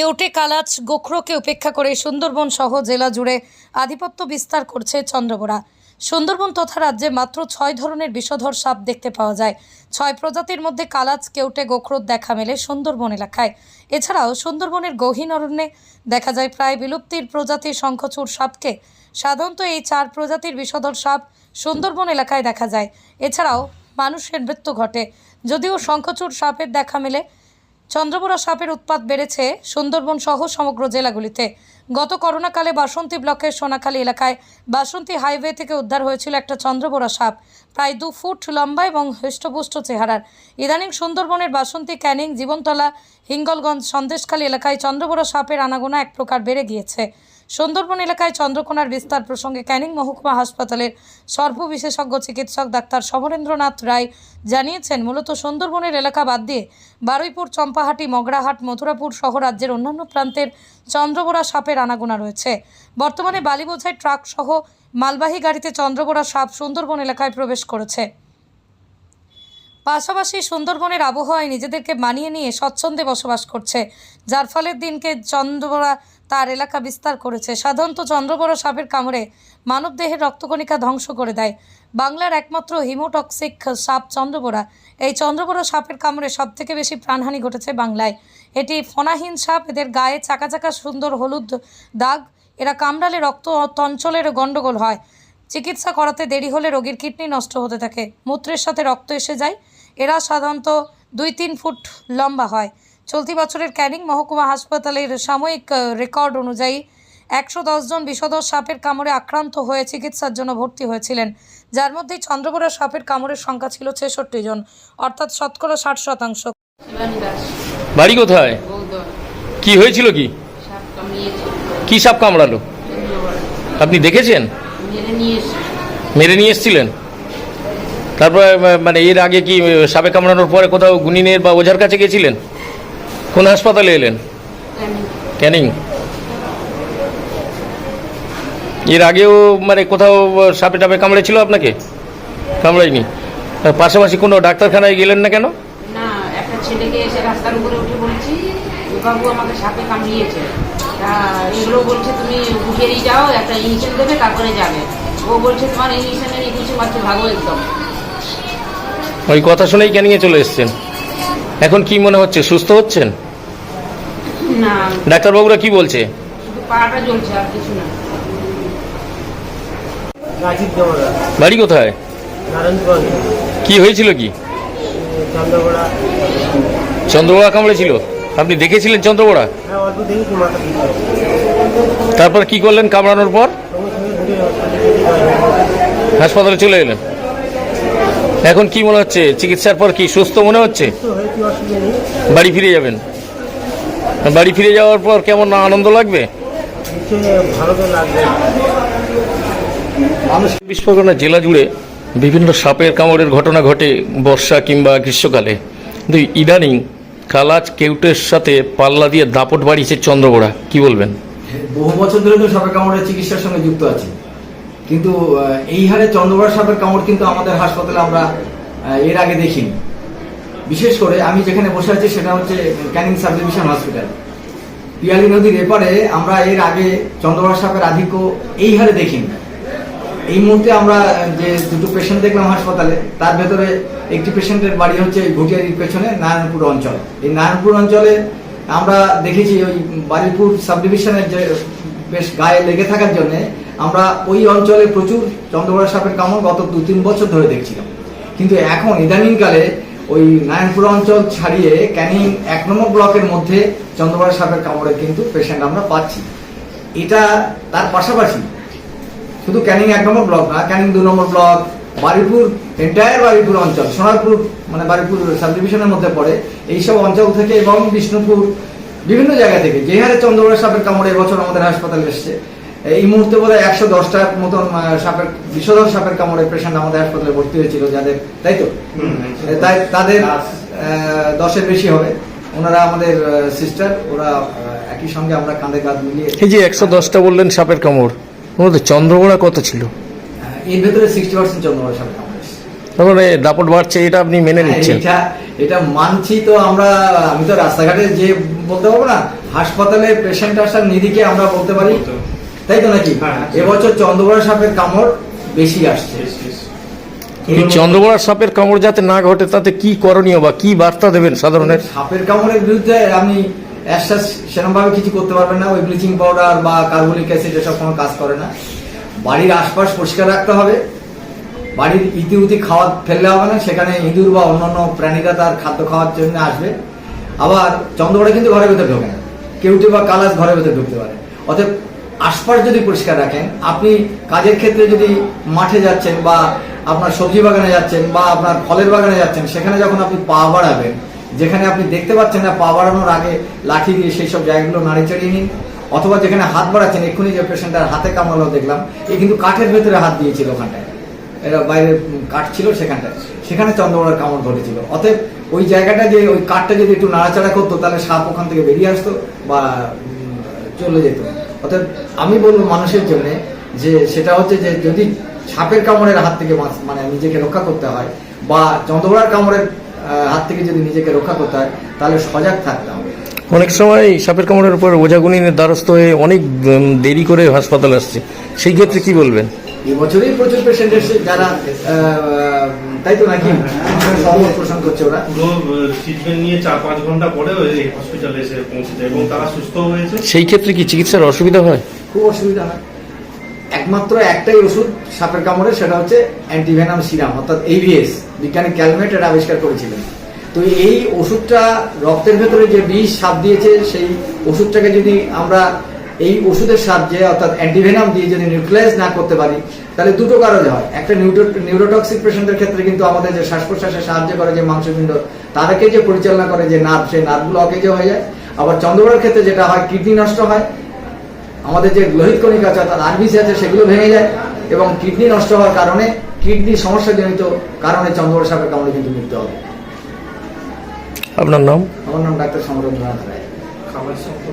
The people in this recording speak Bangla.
কেউটে কালাচ গোখরোকে উপেক্ষা করে সুন্দরবন সহ জেলা জুড়ে আধিপত্য বিস্তার করছে চন্দ্রবোরা। সুন্দরবন তথা রাজ্যে মাত্র ছয় ধরনের বিষধর সাপ দেখতে পাওয়া যায়। ছয় প্রজাতির মধ্যে কালাচ, কেউটে, গোখরোর দেখা মেলে সুন্দরবন এলাকায়। এছাড়াও সুন্দরবনের গহীন অরণ্যে দেখা যায় প্রায় বিলুপ্তির প্রজাতির শঙ্খচূড় সাপকে। সাধারণত এই চার প্রজাতির বিষধর সাপ সুন্দরবন এলাকায় দেখা যায়। এছাড়াও মানুষের মৃত্যু ঘটে। যদিও শঙ্খচূড় সাপের দেখা মেলে চন্দ্রবোরা সাপের উৎপাত বেড়েছে সুন্দরবন সহ সমগ্র জেলাগুলিতে। গত করোনাকালে বাসন্তী ব্লকের সোনাখালী এলাকায় বাসন্তী হাইওয়ে থেকে উদ্ধার হয়েছিল একটা চন্দ্রবোরা সাপ। প্রায় দু ফুট লম্বা এবং হৃষ্টপুষ্ট চেহারার। ইদানিং সুন্দরবনের বাসন্তী ক্যানিং, জীবনতলা, হিঙ্গলগঞ্জ, সন্দেশখালী এলাকায় চন্দ্রবোরা সাপের আনাগোনা এক প্রকার বেড়ে গিয়েছে। সুন্দরবন এলাকায় চন্দ্রকোনার বিস্তার প্রসঙ্গে ক্যানিং মহকুমা হাসপাতালের সর্ব বিশেষজ্ঞ চিকিৎসক ডাক্তার শবরেন্দ্রনাথ রায় জানিয়েছেন, মূলত সুন্দরবনের এলাকা বাদ দিয়ে বারুইপুর, চম্পাহাটি, মগরাহাট, মথুরাপুর সহ রাজ্যের অন্যান্য প্রান্তের চন্দ্রবোরা সাপের আনাগোনা রয়েছে। বর্তমানে বালিবোঝাই ট্রাক সহ মালবাহী গাড়িতে চন্দ্রবোরা সাপ সুন্দরবন এলাকায় প্রবেশ করেছে। পাশাপাশি সুন্দরবনের আবহাওয়ায় নিজেদেরকে মানিয়ে নিয়ে স্বচ্ছন্দে বসবাস করছে, যার ফলে দিনকে চন্দ্রবরা তার এলাকা বিস্তার করেছে। সাধারণত চন্দ্রবরা সাপের কামড়ে মানবদেহের রক্তকণিকা ধ্বংস করে দেয়। বাংলার একমাত্র হিমোটক্সিক সাপ চন্দ্রবোরা এই চন্দ্রবোরা সাপের কামড়ে সবথেকে বেশি প্রাণহানি ঘটেছে বাংলায়। এটি ফনাহীন সাপ, এদের গায়ে চাকা চাকা সুন্দর হলুদ দাগ, এরা কামড়ালে রক্ত তঞ্চলের গণ্ডগোল হয়। চিকিৎসা করাতে দেরি হলে রোগীর কিডনি নষ্ট হতে থাকে। মূত্রের সাথে রক্ত এসে যায়। এরা সাধারণত দুই তিন ফুট লম্বা হয়। চলতি বছরের ক্যানিং মহকুমা হাসপাতালের সাময়িক রেকর্ড অনুযায়ী একশো জন বিষধর সাপের কামড়ে আক্রান্ত হয়ে চিকিৎসার জন্য ভর্তি হয়েছিলেন। যার মধ্যে চন্দ্রবোরা সাপের কামড়ের সংখ্যা ছিল ছেষট্টি জন অর্থাৎ শতকরা ষাট শতাংশ। বাড়ি কোথায়? কি হয়েছিল কি? কি সাপ কামড়ালো? আপনি দেখেছেন? মেরে নিয়ে এসে এসেছিলেন? তারপরে মানে এর আগে কি সাপে কামড়ানোর পরে কোথাও গুনিনের বা ওঝার কাছে গেছিলেন কোন হাসপাতালে এলেন? ক্যানিং? এর আগেও মানে কোথাও সাপে টাপে কামড়েছিল আপনাকে? কামড়ায়নি? আর পাশাপাশি কোনো ডাক্তারখানায় গেলেন না কেন? না একটা ছেলেকে এসে রাস্তার উপরে উঠে বলছি বাবু আমাকে সাপে কামড়িয়েছে। এগুলো বলছে তুমি উঠেই যাও একটা ইঞ্জেকশন দেবে তারপরে যাবে। ও বলছে তোমার ইঞ্জেকশনের কিছু মাত্র ভাগো একদম। ওই কথা শুনেই ক্যানিংয়ে চলে এসেছেন। এখন কি মনে হচ্ছে সুস্থ হচ্ছেন? না। ডাক্তারবাবুরা কি বলছে? শুধু পাটা জ্বলছে আর কিছু না। রাজীব দেবরা বাড়ি কোথায়? কি হয়েছিল কি? চন্দ্রগোড়া চন্দ্রবোড়া কামড়েছিল আপনি দেখেছিলেন চন্দ্রবোড়া? হ্যাঁ তারপর কি করলেন কামড়ানোর পর? হাসপাতালে চলে এলেন। এখন কি মনে হচ্ছে? চিকিৎসার পর কি সুস্থ মনে হচ্ছে? বাড়ি ফিরে যাবেন। বাড়ি ফিরে যাওয়ার পর কেমন আনন্দ লাগবে? চব্বিশ পরগনা জেলা জুড়ে বিভিন্ন সাপের কামড়ের ঘটনা ঘটে বর্ষা কিংবা গ্রীষ্মকালে। কিন্তু ইদানিং কালাজ কেউটের সাথে পাল্লা দিয়ে দাপট বাড়িয়েছে চন্দ্রবোড়া। কি বলবেন? বহু বছর ধরে তো সাপের কামড়ের চিকিৎসার সঙ্গে যুক্ত আছি। কিন্তু এই হারে চন্দ্রবড়া সাপের কামড় কিন্তু আমাদের হাসপাতালে আমরা এর আগে দেখিনি। বিশেষ করে আমি যেখানে বসে আছি সেটা হচ্ছে Canning sub division hospital. Piyali নদীর এপারে আমরা এর আগে চন্দ্রবড়া সাপের আধিক্য এই হারে দেখিনি। এই মুহূর্তে আমরা যে দুটো পেশেন্ট দেখলাম হাসপাতালে, তার ভেতরে একটি পেশেন্টের বাড়ি হচ্ছে ঘুটিয়ারির পেছনে নারায়ণপুর অঞ্চল। এই নারায়ণপুর অঞ্চলে আমরা দেখেছি ওই বারিপুর সাব ডিভিশনের যে বেশ গায়ে লেগে থাকার জন্য আমরা ওই অঞ্চলে প্রচুর চন্দ্রবড়া সাপের কামড় গত দু তিন বছর ধরে দেখছিলাম। কিন্তু এখন ইদানিংকালে ওই নারায়ণপুর অঞ্চল ছাড়িয়ে ক্যানিং এক নম্বর ব্লকের মধ্যে চন্দ্রবড়া সাপের কামড়ে কিন্তু পেশেন্ট আমরা পাচ্ছি। এটা তার পাশাপাশি শুধু ক্যানিং এক নম্বর ব্লক না, ক্যানিং দু number block Baripur entire Baripur অঞ্চল, সোনারপুর মানে বারিপুর সাব ডিভিশনের মধ্যে পড়ে, এইসব অঞ্চল থেকে এবং বিষ্ণুপুর, বিভিন্ন জায়গা থেকে যে হারে চন্দ্রবড়া সাপের কামড়ে এবছর আমাদের হাসপাতালে এসছে এই মুহূর্তে বোধ হয় একশো দশটার মতন সাপের বিষধর সাপের কামড়ে পেশেন্ট আমাদের হাসপাতালে ভর্তি হয়েছিল যাদের তাই তো? তাই তাদের দশের বেশি হবে। ওনারা আমাদের সিস্টার ওরা একই সঙ্গে আমরা কাঁধে কাঁধ মিলিয়ে এই যে একশো দশটা বললেন সাপের কামড় ওর মধ্যে চন্দ্রবোড়া কত ছিল? এর ভেতরে সিক্সটি পার্সেন্ট চন্দ্রবড়া সাপের কামড় তারপরে দাপট বাড়ছে এটা আপনি মেনে নিচ্ছেন? এটা এটা মানছি তো আমরা আমি তো রাস্তাঘাটে যে বলতে পারব না হাসপাতালে পেশেন্ট আসার নিরিখে আমরা বলতে পারি। তাই তো নাকি? হ্যাঁ। এবছর চন্দ্রবড়া সাপের কামড় বেশি আসছে। এই সাপের কামড় যাতে না ঘটে তাতে কি করণীয় বা কি বার্তা দেবেন সাধারণের? সাপের কামড়ের বিরুদ্ধে আপনি অ্যাশ্বাস সেরকমভাবে কিছু করতে পারবেন না। ওই ব্লিচিং পাউডার বা কার্বলিক অ্যাসিড এসব কোনো কাজ করে না। বাড়ির আশপাশ পরিষ্কার রাখতে হবে। বাড়ির ইতি উতি খাওয়া ফেললে হবে না। সেখানে ইঁদুর বা অন্যান্য প্রাণীরা তার খাদ্য খাওয়ার জন্য আসবে। আবার চন্দ্রবড়া কিন্তু ঘরের ভেতরে ঢোকে না। কেউটি বা কালাস ঘরের ভেতরে ঢুকতে পারে। অতএব আশপাশ যদি পরিষ্কার রাখেন, আপনি কাজের ক্ষেত্রে যদি মাঠে যাচ্ছেন বা আপনার সবজি বাগানে যাচ্ছেন বা আপনার ফলের বাগানে যাচ্ছেন, সেখানে যখন আপনি পা বাড়াবেন, যেখানে আপনি দেখতে পাচ্ছেন না পা বাড়ানোর আগে লাঠি দিয়ে সেই সব জায়গাগুলো নাড়ি চাড়িয়ে নিন, অথবা যেখানে হাত বাড়াচ্ছেন, এক্ষুনি যে পেশেন্টার হাতে কামড়ালো দেখলাম, এ কিন্তু কাঠের ভেতরে হাত দিয়েছিল ওখানটায়। এরা বাইরে কাঠ ছিল সেখানটায়। সেখানে চন্দ্রবড়ার কামড় ধরেছিল। অতএব ওই জায়গাটা যে, ওই কাঠটা যদি একটু নাড়াচাড়া করতো, তাহলে সাপ ওখান থেকে বেরিয়ে আসতো বা চলে যেত। অতএব আমি বলব মানুষের জন্য যে সেটা হচ্ছে যে যদি সাপের কামড়ের হাত থেকে মানে নিজেকে রক্ষা করতে হয়, বা চন্দ্রবড়ার কামড়ের হাত থেকে যদি নিজেকে রক্ষা করতে হয়, তাহলে সজাগ থাকতে হবে। অনেক সময় সাপের কামড়ের উপর ওঝাগুনিনের দ্বারস্থ হয়ে অনেক দেরি করে হাসপাতাল আসছে। সেই ক্ষেত্রে কি বলবেন? এবছরই প্রচুর পেশেন্ট এসে যারা তাই তো নাকি? সহমত পোষণ করছে ওরা। পুরো ট্রিটমেন্ট নিয়ে চার পাঁচ ঘণ্টা পরে ওই হসপিটালে এসে পৌঁছেছে এবং তারা সুস্থ হয়েছে। সেই ক্ষেত্রে কি চিকিৎসার অসুবিধা হয়? খুব অসুবিধা হয়। একমাত্র একটাই ওষুধ সাপের কামড়ে সেটা হচ্ছে অ্যান্টিভেনাম সিরাম অর্থাৎ এভিএস বিজ্ঞানী ক্যালমেট এটা আবিষ্কার করেছিলেন। তো এই ওষুধটা রক্তের ভেতরে যে বিষ সাপ দিয়েছে সেই ওষুধটাকে যদি আমরা এই ওষুধের সাহায্যে অর্থাৎ অ্যান্টিভেনাম দিয়ে যদি নিউট্রালাইজ না করতে পারি তাহলে দুটো কারণে হয়। একটা নিউরো নিউরোটক্সিক পেশেন্টের ক্ষেত্রে কিন্তু আমাদের যে শ্বাস প্রশ্বাসে সাহায্য করে যে মাংসপিণ্ড তাদেরকে যে পরিচালনা করে যে নার্ভ সেই নার্ভগুলো অকেজে হয়ে যায়। আবার চন্দ্রবড়ার ক্ষেত্রে যেটা হয় কিডনি নষ্ট হয়। আমাদের যে লোহিত কণিকা আছে অর্থাৎ আরবিসি আছে সেগুলো ভেঙে যায় এবং কিডনি নষ্ট হওয়ার কারণে কিডনি সমস্যাজনিত কারণে চন্দ্রবড় সাপের কামড়ে কিন্তু মৃত্যু হবে। আপনার নাম? আমার নাম ডাক্তার সমরেন্দ্রনাথ রায়। খাবার সম্পর্কে